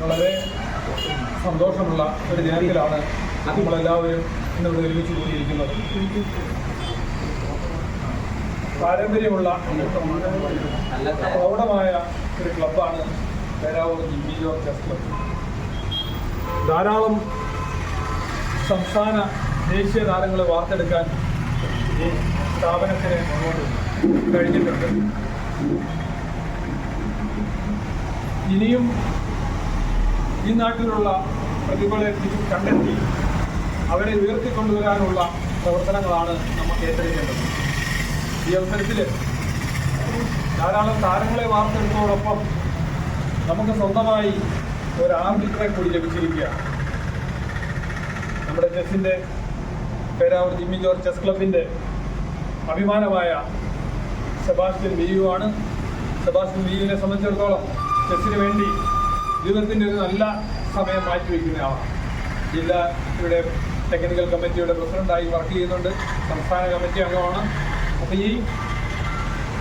വളരെ സന്തോഷമുള്ള ഒരു ദിനത്തിലാണ് നമ്മളെല്ലാവരും ഇന്നിവിടെ ഒരുമിച്ച് കൂടിയിരിക്കുന്നത്. പാരമ്പര്യമുള്ള പ്രൗഢമായ ഒരു ക്ലബാണ് പേരാവൂർ ജിമ്മി ചെസ് ക്ലബ് ധാരാളം സംസ്ഥാന ദേശീയ താരങ്ങളെ വാർത്തെടുക്കാൻ ഈ സ്ഥാപനത്തിന് കഴിഞ്ഞിട്ടുണ്ട്. ഇനിയും ഈ നാട്ടിലുള്ള പ്രതിഭകളെ കണ്ടെത്തി അവരെ ഉയർത്തിക്കൊണ്ടുവരാനുള്ള പ്രവർത്തനങ്ങളാണ് നമുക്ക് ഏറ്റെടുക്കേണ്ടത്. ഈ അവസരത്തിൽ ധാരാളം താരങ്ങളെ വാർത്തെടുത്തതോടൊപ്പം നമുക്ക് സ്വന്തമായി ഒരു ആർബിറ്ററെ കൂടി ലഭിച്ചിരിക്കുകയാണ്. നമ്മുടെ ചെസ്സിന്റെ പേരാവൂർ ജിമ്മി ജോർജ് ചെസ് ക്ലബിന്റെ അഭിമാനമായ സെബാസ്റ്റ്യൻ വിയു ആണ് സെബാസ്റ്റ്യൻ വിയുവിനെ സംബന്ധിച്ചിടത്തോളം ചെസ്സിന് വേണ്ടി ജീവിതത്തിന്റെ ഒരു നല്ല സമയം മാറ്റിവെക്കുന്നയാളാണ് ജില്ലയുടെ ടെക്നിക്കൽ കമ്മിറ്റിയുടെ പ്രസിഡന്റായി വർക്ക് ചെയ്യുന്നുണ്ട്. സംസ്ഥാന കമ്മിറ്റി അംഗമാണ്. അപ്പോൾ ഈ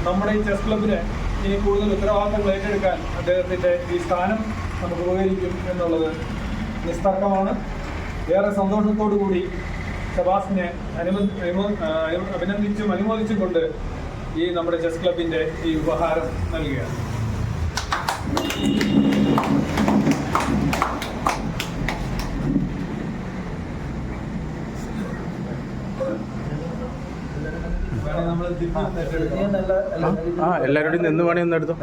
നമ്മുടെ ഈ ചെസ് ക്ലബിന് ഇനി കൂടുതൽ ഉത്തരവാദിത്തങ്ങൾ ഏറ്റെടുക്കാൻ അദ്ദേഹത്തിന്റെ ഈ സ്ഥാനം നമുക്ക് ഉപകരിക്കും എന്നുള്ളത് നിസ്തർക്കമാണ്. ഏറെ സന്തോഷത്തോടു കൂടി ഷബാസിനെ അനുമതി അനുമോ- അഭിനന്ദിച്ചും അനുമോദിച്ചും കൊണ്ട് ഈ നമ്മുടെ ചെസ് ക്ലബിന്റെ ഈ ഉപഹാരം നൽകുകയാണ്. ആ എല്ലാവരുടെയും നിന്ന് വേണേ ഒന്ന് എടുത്തോ.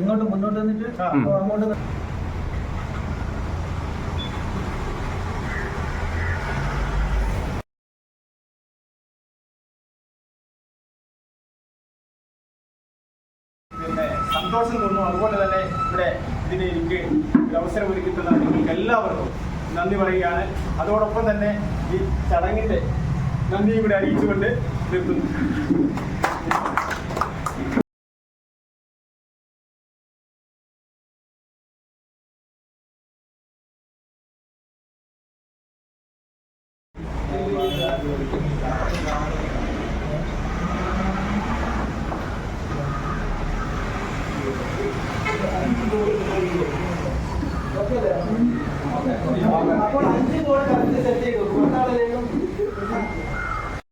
ഇങ്ങോട്ട് മുന്നോട്ട് വന്നിട്ട്. അങ്ങോട്ട് സന്തോഷം തോന്നുന്നു അതുപോലെ തന്നെ ഇവിടെ ഇതിന് എനിക്ക് അവസരം ഒരുക്കി തന്ന നിങ്ങൾക്ക് എല്ലാവർക്കും നന്ദി പറയുകയാണ്. അതോടൊപ്പം തന്നെ ഈ ചടങ്ങിന്റെ നന്ദി ഇവിടെ അറിയിച്ചുകൊണ്ട് നിർത്തുന്നു. അപ്പോൾ അഞ്ച് കറക്റ്റ് സെറ്റ് ചെയ്തു.